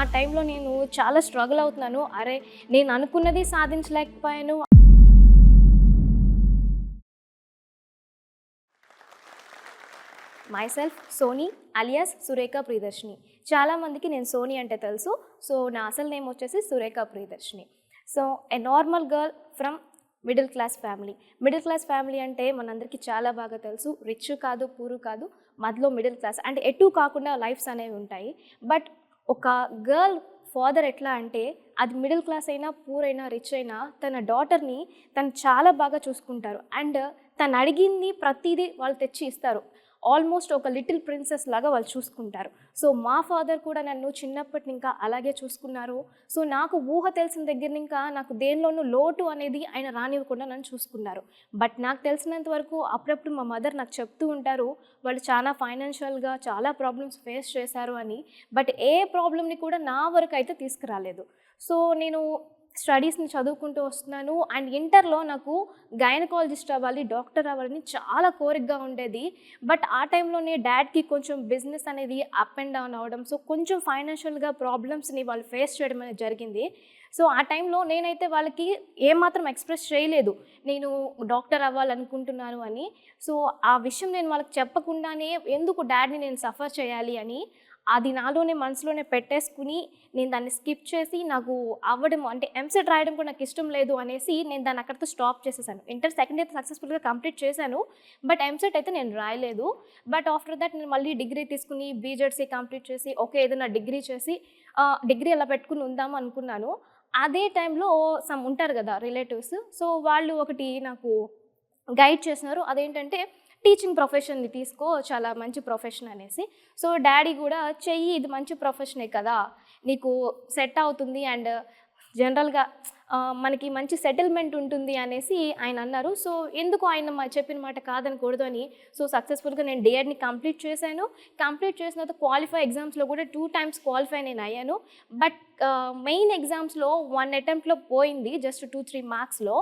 ఆ టైంలో నేను చాలా స్ట్రగుల్ అవుతున్నాను. అరే నేను అనుకున్నది సాధించలేకపోయాను. My self Soni alias Surekha Priyadarshini చాలామందికి నేను సోనీ అంటే తెలుసు. సో నా అసలు నేమ్ వచ్చేసి Surekha Priyadarshini so a normal girl from middle class family middle class family అంటే మనందరికీ చాలా బాగా తెలుసు. రిచ్ కాదు పూరు కాదు మధ్యలో మిడిల్ క్లాస్ అంటే ఎటు కాకుండా లైఫ్స్ అనేవి ఉంటాయి. బట్ ఒక గర్ల్ ఫాదర్ ఎట్లా అంటే అది మిడిల్ క్లాస్ అయినా పూర్ అయినా రిచ్ అయినా తన డాటర్ని తను చాలా బాగా చూసుకుంటారు. అండ్ తను అడిగింది ప్రతిదీ వాళ్ళు తెచ్చి ఇస్తారు. ఆల్మోస్ట్ ఒక లిటిల్ ప్రిన్సెస్ లాగా వాళ్ళు చూసుకుంటారు. సో మా ఫాదర్ కూడా నన్ను చిన్నప్పటి ఇంకా అలాగే చూసుకున్నారు. సో నాకు ఊహ తెలిసిన దగ్గర ఇంకా నాకు దేనిలోనూ లోటు అనేది ఆయన రానివ్వకుండా నన్ను చూసుకున్నారు. బట్ నాకు తెలిసినంత వరకు అప్పుడప్పుడు మా మదర్ నాకు చెప్తూ ఉంటారు వాళ్ళు చాలా ఫైనాన్షియల్గా చాలా ప్రాబ్లమ్స్ ఫేస్ చేశారు అని. బట్ ఏ ప్రాబ్లమ్ని కూడా నా వరకు అయితే తీసుకురాలేదు. సో నేను స్టడీస్ని చదువుకుంటూ వస్తున్నాను. అండ్ ఇంటర్లో నాకు గైనకాలజిస్ట్ అవ్వాలి డాక్టర్ అవ్వాలని చాలా కోరికగా ఉండేది. బట్ ఆ టైంలోనే డాడ్కి కొంచెం బిజినెస్ అనేది అప్ అండ్ డౌన్ అవ్వడం సో కొంచెం ఫైనాన్షియల్గా ప్రాబ్లమ్స్ని వాళ్ళు ఫేస్ చేయడం అనేది జరిగింది. సో ఆ టైంలో నేనైతే వాళ్ళకి ఏమాత్రం ఎక్స్ప్రెస్ చేయలేదు. నేను డాక్టర్ అవ్వాలనుకుంటున్నాను అని. సో ఆ విషయం నేను వాళ్ళకి చెప్పకుండానే ఎందుకు డాడ్ని నేను సఫర్ చేయాలి అని అది నాలోనే మనసులోనే పెట్టేసుకుని నేను దాన్ని స్కిప్ చేసి నాకు అవ్వడం అంటే ఎంసెట్ రాయడం కూడా నాకు ఇష్టం లేదు అనేసి నేను దాన్ని అక్కడితో స్టాప్ చేసేసాను. ఇంటర్ సెకండ్ ఇయర్ సక్సెస్ఫుల్గా కంప్లీట్ చేశాను బట్ ఎంసెట్ అయితే నేను రాయలేదు. బట్ ఆఫ్టర్ దట్ నేను మళ్ళీ డిగ్రీ తీసుకుని బీజెడ్సీ కంప్లీట్ చేసి ఓకే ఏదైనా డిగ్రీ చేసి డిగ్రీ అలా పెట్టుకుని ఉందాం అనుకున్నాను. అదే టైంలో సమ్ ఉంటారు కదా రిలేటివ్స్ సో వాళ్ళు ఒకటి నాకు గైడ్ చేసినారు. అదేంటంటే టీచింగ్ ప్రొఫెషన్ని తీసుకో చాలా మంచి ప్రొఫెషన్ అనేసి. సో డాడీ కూడా చెయ్యి ఇది మంచి ప్రొఫెషనే కదా నీకు సెట్ అవుతుంది అండ్ జనరల్గా మనకి మంచి సెటిల్మెంట్ ఉంటుంది అనేసి ఆయన అన్నారు. సో ఎందుకు ఆయన మా చెప్పిన మాట కాదనకూడదు అని సో సక్సెస్ఫుల్గా నేను డిఎడ్ని కంప్లీట్ చేశాను. కంప్లీట్ చేసిన తర్వాత క్వాలిఫై ఎగ్జామ్స్లో కూడా టూ టైమ్స్ క్వాలిఫై నేను అయ్యాను. బట్ మెయిన్ ఎగ్జామ్స్లో వన్ అటెంప్ట్లో పోయింది జస్ట్ టూ త్రీ మార్క్స్లో.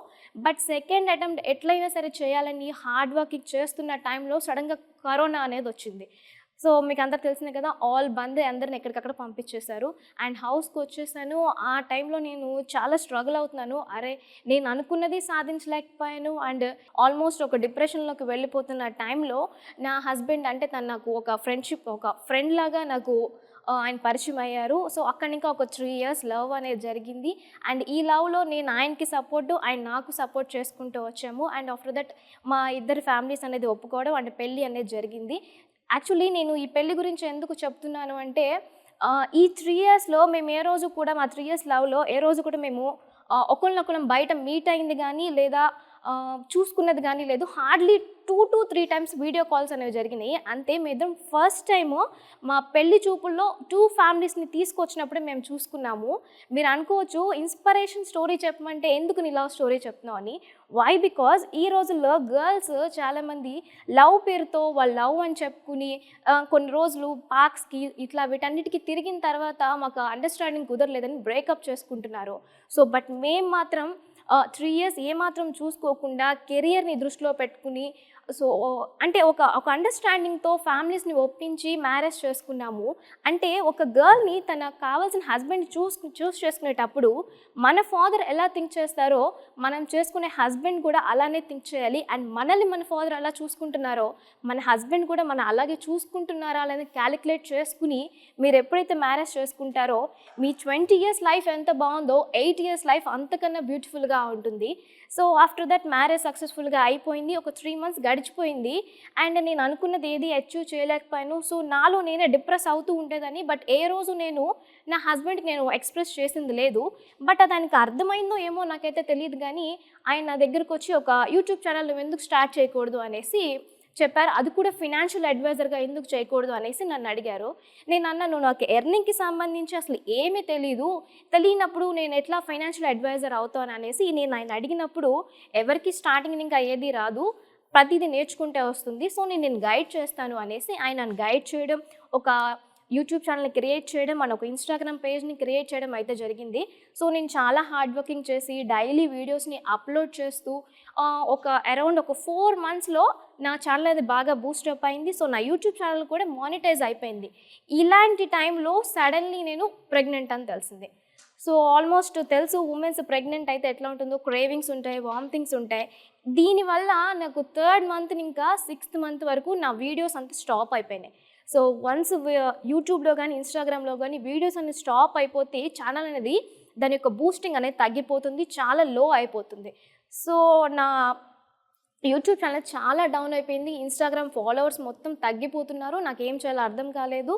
బట్ సెకండ్ అటెంప్ట్ ఎట్లయినా సరే చేయాలని హార్డ్ వర్కింగ్ చేస్తున్న టైంలో సడన్గా కరోనా అనేది వచ్చింది. సో మీకు అందరు తెలిసిందే కదా ఆల్ బంద్ అందరిని ఎక్కడికక్కడ పంపించేశారు. అండ్ హౌస్కి వచ్చేసాను. ఆ టైంలో నేను చాలా స్ట్రగుల్ అవుతున్నాను. అరే నేను అనుకున్నది సాధించలేకపోయాను. అండ్ ఆల్మోస్ట్ ఒక డిప్రెషన్లోకి వెళ్ళిపోతున్న టైంలో నా హస్బెండ్ అంటే తను నాకు ఒక ఫ్రెండ్షిప్ ఒక ఫ్రెండ్ లాగా నాకు ఆయన పరిచయం అయ్యారు. సో అక్కడి ఇంకా ఒక త్రీ ఇయర్స్ లవ్ అనేది జరిగింది. అండ్ ఈ లవ్లో నేను ఆయనకి సపోర్టు ఆయన నాకు సపోర్ట్ చేసుకుంటూ వచ్చాము. అండ్ ఆఫ్టర్ దట్ మా ఇద్దరు ఫ్యామిలీస్ అనేది ఒప్పుకోవడం అండ్ పెళ్ళి అనేది జరిగింది. యాక్చువల్లీ నేను ఈ పెళ్ళి గురించి ఎందుకు చెప్తున్నాను అంటే ఈ త్రీ ఇయర్స్లో మేము ఏ రోజు కూడా మా త్రీ ఇయర్స్ లవ్లో ఏ రోజు కూడా మేము ఒకరినొకరం బయట మీట్ అయింది కానీ లేదా చూసుకున్నది కానీ లేదు. Hardly two to three times video calls అనేవి జరిగినాయి. అంతే మేమిద్దరం ఫస్ట్ టైం మా పెళ్ళి చూపుల్లో టూ ఫ్యామిలీస్ని తీసుకొచ్చినప్పుడే మేము చూసుకున్నాము. మీరు అనుకోవచ్చు ఇన్స్పిరేషన్ స్టోరీ చెప్పమంటే ఎందుకు నీ లవ్ స్టోరీ చెప్తున్నావు అని. వై బికాజ్ ఈ రోజుల్లో గర్ల్స్ చాలామంది లవ్ పేరుతో వాళ్ళ లవ్ అని చెప్పుకుని కొన్ని రోజులు పార్క్స్కి ఇట్లా వీటన్నిటికీ తిరిగిన తర్వాత మాకు అండర్స్టాండింగ్ కుదరలేదని బ్రేకప్ చేసుకుంటున్నారు. సో బట్ మేము మాత్రం త్రీ ఇయర్స్ ఏమాత్రం చూసుకోకుండా కెరియర్ని దృష్టిలో పెట్టుకుని సో అంటే ఒక ఒక అండర్స్టాండింగ్తో ఫ్యామిలీస్ని ఒప్పించి మ్యారేజ్ చేసుకున్నాము. అంటే ఒక గర్ల్ని తన కావాల్సిన హస్బెండ్ చూస్ చూస్ చేసుకునేటప్పుడు మన ఫాదర్ ఎలా థింక్ చేస్తారో మనం చేసుకునే హస్బెండ్ కూడా అలానే థింక్ చేయాలి. అండ్ మనల్ని మన ఫాదర్ అలా చూసుకుంటున్నారో మన హస్బెండ్ కూడా మన అలాగే చూసుకుంటున్నారా అని క్యాలిక్యులేట్ చేసుకుని మీరు ఎప్పుడైతే మ్యారేజ్ చేసుకుంటారో మీ ట్వంటీ ఇయర్స్ లైఫ్ ఎంత బాగుందో ఎయిట్ ఇయర్స్ లైఫ్ అంతకన్నా బ్యూటిఫుల్గా ఉంటుంది. సో ఆఫ్టర్ దట్ మ్యారేజ్ సక్సెస్ఫుల్గా అయిపోయింది ఒక త్రీ మంత్స్ గడిచిపోయింది. అండ్ నేను అనుకున్నది ఏది అచీవ్ చేయలేకపోయాను. సో నాలో నేనే డిప్రెస్ అవుతూ ఉండేదని బట్ ఏ రోజు నేను నా హస్బెండ్కి నేను ఎక్స్ప్రెస్ చేసింది లేదు. బట్ దానికి అర్థమైందో ఏమో నాకైతే తెలియదు కానీ ఆయన నా దగ్గరకు వచ్చి ఒక యూట్యూబ్ ఛానల్ నువ్వు ఎందుకు స్టార్ట్ చేయకూడదు అనేసి చెప్పారు. అది కూడా ఫినాన్షియల్ అడ్వైజర్గా ఎందుకు చేయకూడదు అనేసి నన్ను అడిగారు. నేను అన్నాను నాకు ఎర్నింగ్కి సంబంధించి అసలు ఏమీ తెలీదు. తెలియనప్పుడు నేను ఎట్లా ఫైనాన్షియల్ అడ్వైజర్ అవుతాను? అనేసి నేను ఆయన అడిగినప్పుడు ఎవరికి స్టార్టింగ్ ఇంకా ఏది రాదు. ప్రతిదీ నేర్చుకుంటే వస్తుంది. సో నేను నేను గైడ్ చేస్తాను అనేసి ఆయన నన్ను గైడ్ చేయడం ఒక యూట్యూబ్ ఛానల్ని క్రియేట్ చేయడం మన ఒక ఇన్స్టాగ్రామ్ పేజ్ని క్రియేట్ చేయడం అయితే జరిగింది. సో నేను చాలా హార్డ్ వర్కింగ్ చేసి డైలీ వీడియోస్ని అప్లోడ్ చేస్తూ ఒక అరౌండ్ ఒక ఫోర్ మంత్స్లో నా ఛానల్ అది బాగా బూస్టప్ అయింది. సో నా యూట్యూబ్ ఛానల్ కూడా మానిటైజ్ అయిపోయింది. ఇలాంటి టైంలో సడన్లీ నేను ప్రెగ్నెంట్ అని తెలిసింది. సో ఆల్మోస్ట్ తెలుసు ఉమెన్స్ ప్రెగ్నెంట్ అయితే ఎట్లా ఉంటుందో క్రేవింగ్స్ ఉంటాయి వామిటింగ్స్ ఉంటాయి. దీనివల్ల నాకు థర్డ్ మంత్ ఇంకా సిక్స్త్ మంత్ వరకు నా వీడియోస్ అంతా స్టాప్ అయిపోయినాయి. సో వన్స్ యూట్యూబ్లో కానీ ఇన్స్టాగ్రామ్లో కానీ వీడియోస్ అనేది స్టాప్ అయిపోతే ఛానల్ అనేది దాని యొక్క బూస్టింగ్ అనేది తగ్గిపోతుంది చాలా లో అయిపోతుంది. సో నా యూట్యూబ్ ఛానల్ చాలా డౌన్ అయిపోయింది. ఇన్స్టాగ్రామ్ ఫాలోవర్స్ మొత్తం తగ్గిపోతున్నారు. నాకు ఏం చేయాలో అర్థం కాలేదు.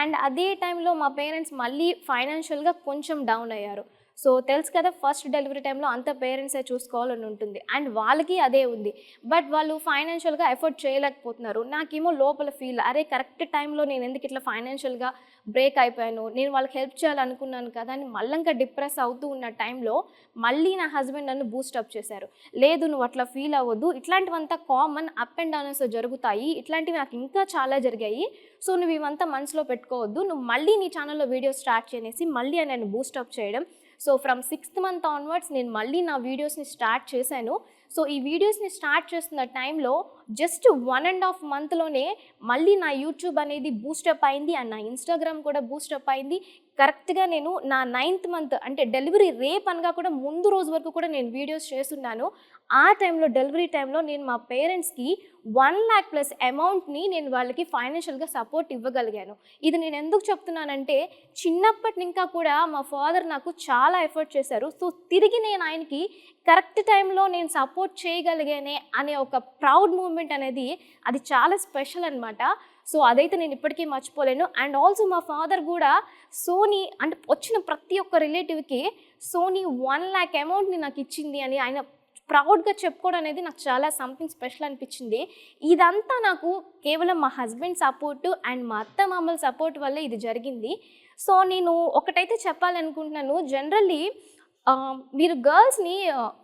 అండ్ అదే టైంలో మా పేరెంట్స్ మళ్ళీ ఫైనాన్షియల్గా కొంచెం డౌన్ అయ్యారు. సో తెలుసు కదా ఫస్ట్ డెలివరీ టైంలో అంత పేరెంట్సే చూసుకోవాలని ఉంటుంది. అండ్ వాళ్ళకి అదే ఉంది. బట్ వాళ్ళు ఫైనాన్షియల్గా ఎఫర్ట్ చేయలేకపోతున్నారు. నాకేమో లోపల ఫీల్ అరే కరెక్ట్ టైంలో నేను ఎందుకు ఇట్లా ఫైనాన్షియల్గా బ్రేక్ అయిపోయాను? నేను వాళ్ళకి హెల్ప్ చేయాలనుకున్నాను కదా అని మళ్ళీ డిప్రెస్ అవుతూ ఉన్న టైంలో మళ్ళీ నా హస్బెండ్ నన్ను బూస్టప్ చేశారు. లేదు నువ్వు అట్లా ఫీల్ అవ్వద్దు. ఇట్లాంటివంతా కామన్ అప్ అండ్ డౌన్స్ జరుగుతాయి. ఇట్లాంటివి నాకు ఇంకా చాలా జరిగాయి. సో నువ్వు ఇవంతా మనసులో పెట్టుకోవద్దు. నువ్వు మళ్ళీ నీ ఛానల్లో వీడియో స్టార్ట్ చేసి మళ్ళీ నేను బూస్టప్ చేయడం so from sixth month onwards నేను మళ్ళీ నా వీడియోస్ని స్టార్ట్ చేశాను. సో ఈ వీడియోస్ని స్టార్ట్ చేస్తున్న టైంలో జస్ట్ వన్ అండ్ హాఫ్ మంత్లోనే మళ్ళీ నా యూట్యూబ్ అనేది బూస్టప్ అయింది. అండ్ నా ఇన్స్టాగ్రామ్ కూడా బూస్టప్ అయింది. కరెక్ట్గా నేను నా నైన్త్ మంత్ అంటే డెలివరీ రేప్ అనగా కూడా ముందు రోజు వరకు కూడా నేను వీడియోస్ చేస్తున్నాను. ఆ టైంలో డెలివరీ టైంలో నేను మా పేరెంట్స్కి వన్ ల్యాక్ ప్లస్ అమౌంట్ని నేను వాళ్ళకి ఫైనాన్షియల్గా సపోర్ట్ ఇవ్వగలిగాను. ఇది నేను ఎందుకు చెప్తున్నానంటే చిన్నప్పటి ఇంకా కూడా మా ఫాదర్ నాకు చాలా ఎఫర్ట్ చేశారు. సో తిరిగి నేను ఆయనకి కరెక్ట్ టైంలో నేను సపోర్ట్ చేయగలిగానే అనే ఒక ప్రౌడ్ మూమెంట్ అనేది అది చాలా స్పెషల్ అనమాట సో అదైతే నేను ఇప్పటికీ మర్చిపోలేను. అండ్ ఆల్సో మా ఫాదర్ కూడా సోనీ అంటే వచ్చిన ప్రతి ఒక్క రిలేటివ్కి సోనీ వన్ ల్యాక్ అమౌంట్ని నాకు ఇచ్చింది అని ఆయన ప్రౌడ్గా చెప్పుకోవడం అనేది నాకు చాలా సంథింగ్ స్పెషల్ అనిపించింది. ఇదంతా నాకు కేవలం మా హస్బెండ్ సపోర్టు అండ్ మా అత్త మామల సపోర్ట్ వల్లే ఇది జరిగింది. సో నేను ఒకటైతే చెప్పాలనుకుంటున్నాను జనరల్లీ మీరు గర్ల్స్ని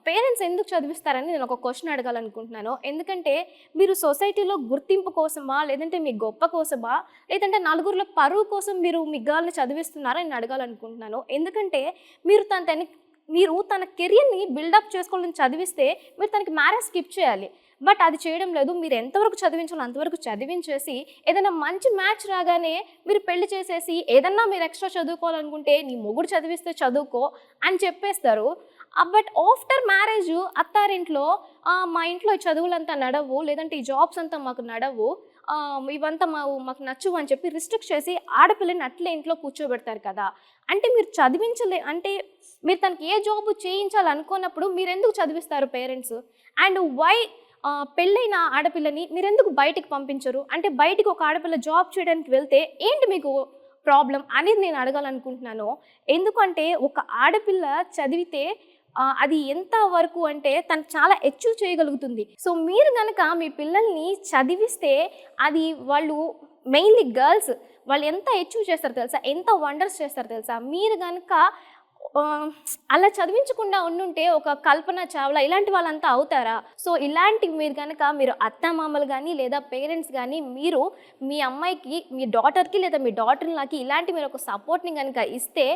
పేరెంట్స్ ఎందుకు చదివిస్తారని నేను ఒక క్వశ్చన్ అడగాలనుకుంటున్నాను. ఎందుకంటే మీరు సొసైటీలో గుర్తింపు కోసమా లేదంటే మీ గొప్ప కోసమా లేదంటే నలుగురిలో పరువు కోసం మీరు మీ గర్ల్ని చదివిస్తున్నారని నేను అడగాలనుకుంటున్నాను. ఎందుకంటే మీరు తన తన మీరు తన కెరియర్ని బిల్డప్ చేసుకోవాలని చదివిస్తే మీరు తనకి మ్యారేజ్ స్కిప్ చేయాలి. బట్ అది చేయడం లేదు. మీరు ఎంతవరకు చదివించాలో అంతవరకు చదివించేసి ఏదైనా మంచి మ్యాచ్ రాగానే మీరు పెళ్ళి చేసేసి ఏదన్నా మీరు ఎక్స్ట్రా చదువుకోవాలనుకుంటే నీ మొగుడు చదివిస్తే చదువుకో అని చెప్పేస్తారు. బట్ ఆఫ్టర్ మ్యారేజ్ అత్తారింట్లో మా ఇంట్లో ఈ చదువులంతా నడవు. లేదంటే ఈ జాబ్స్ అంతా మాకు నడవు. ఇవంతా మా మాకు నచ్చవు అని చెప్పి రిస్ట్రిక్ట్ చేసి ఆడపిల్లని అట్లే ఇంట్లో కూర్చోబెడతారు కదా. అంటే మీరు చదివించలే అంటే మీరు తనకి ఏ జాబ్ చేయించాలనుకున్నప్పుడు మీరు ఎందుకు చదివిస్తారు పేరెంట్స్ అండ్ వై పెళ్ళైన ఆడపిల్లని మీరు ఎందుకు బయటికి పంపించరు? అంటే బయటికి ఒక ఆడపిల్ల జాబ్ చేయడానికి వెళ్తే ఏంటి మీకు ప్రాబ్లం అనేది నేను అడగాలనుకుంటున్నాను. ఎందుకంటే ఒక ఆడపిల్ల చదివితే అది ఎంత వరకు అంటే తను చాలా అచీవ్ చేయగలుగుతుంది. సో మీరు కనుక మీ పిల్లల్ని చదివిస్తే అది వాళ్ళు మెయిన్లీ గర్ల్స్ వాళ్ళు ఎంత అచీవ్ చేస్తారు తెలుసా? ఎంత వండర్స్ చేస్తారు తెలుసా? మీరు కనుక అలా చదివించకుండా ఉండుంటే ఒక కల్పన చావ్లా ఇలాంటి వాళ్ళంతా అవుతారా? సో ఇలాంటివి మీరు కనుక మీరు అత్తమామలు కానీ లేదా పేరెంట్స్ కానీ మీరు మీ అమ్మాయికి మీ డాటర్కి లేదా మీ డాటర్లకి ఇలాంటి మీరు ఒక సపోర్ట్ని కనుక ఇస్తే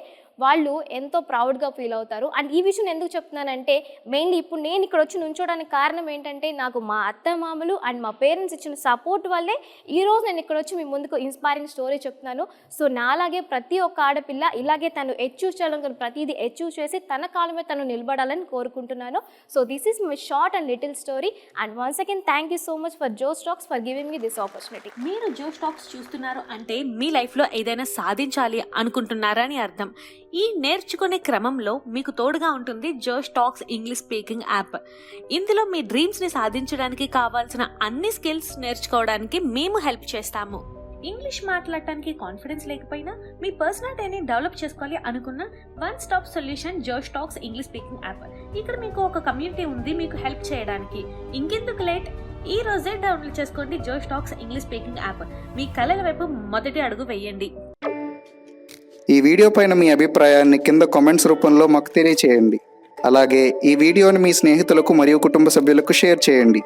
వాళ్ళు ఎంతో ప్రౌడ్గా ఫీల్ అవుతారు. అండ్ ఈ విషయం ఎందుకు చెప్తున్నానంటే మెయిన్లీ ఇప్పుడు నేను ఇక్కడ వచ్చి నుంచోడానికి కారణం ఏంటంటే నాకు మా అత్త మామలు అండ్ మా పేరెంట్స్ ఇచ్చిన సపోర్ట్ వల్లే ఈరోజు నేను ఇక్కడ వచ్చి మీ ముందుకు ఇన్స్పైరింగ్ స్టోరీ చెప్తున్నాను. సో నాలాగే ప్రతి ఒక్క ఆడపిల్ల ఇలాగే తను అచీవ్ చేయాలనుకున్న ప్రతిదీ అచీవ్ చేసి తన కాలమే తను నిలబడాలని కోరుకుంటున్నాను. So this is my short and little story and once again thank you so much for Josh Talks for giving me this opportunity మీరు జో స్టాక్స్ చూస్తున్నారు అంటే మీ లైఫ్లో ఏదైనా సాధించాలి అనుకుంటున్నారని అర్థం. ఈ నేర్చుకునే క్రమంలో మీకు తోడుగా ఉంటుంది జోష్ టాక్స్ ఇంగ్లీష్ స్పీకింగ్ యాప్. ఇందులో మీ డ్రీమ్స్ని సాధించడానికి కావాల్సిన అన్ని స్కిల్స్ నేర్చుకోవడానికి మేము హెల్ప్ చేస్తాము. ఇంగ్లీష్ మాట్లాడటానికి కాన్ఫిడెన్స్ లేకపోయినా మీ పర్సనాలిటీని డెవలప్ చేసుకోవాలి అనుకున్న one stop solution Josh Talks English speaking app. ఇక్కడ మీకు ఒక కమ్యూనిటీ ఉంది మీకు హెల్ప్ చేయడానికి. ఇంకెందుకు లేట్? ఈ రోజే డౌన్లోడ్ చేసుకోండి Josh Talks English speaking app. మీ కళల వైపు మొదటి అడుగు వేయండి. ఈ వీడియో పైన మీ అభిప్రాయాన్ని కింద కామెంట్స్ రూపంలో మాకు తెలియచేయండి. అలాగే ఈ వీడియోని మీ స్నేహితులకు మరియు కుటుంబ సభ్యులకు షేర్ చేయండి.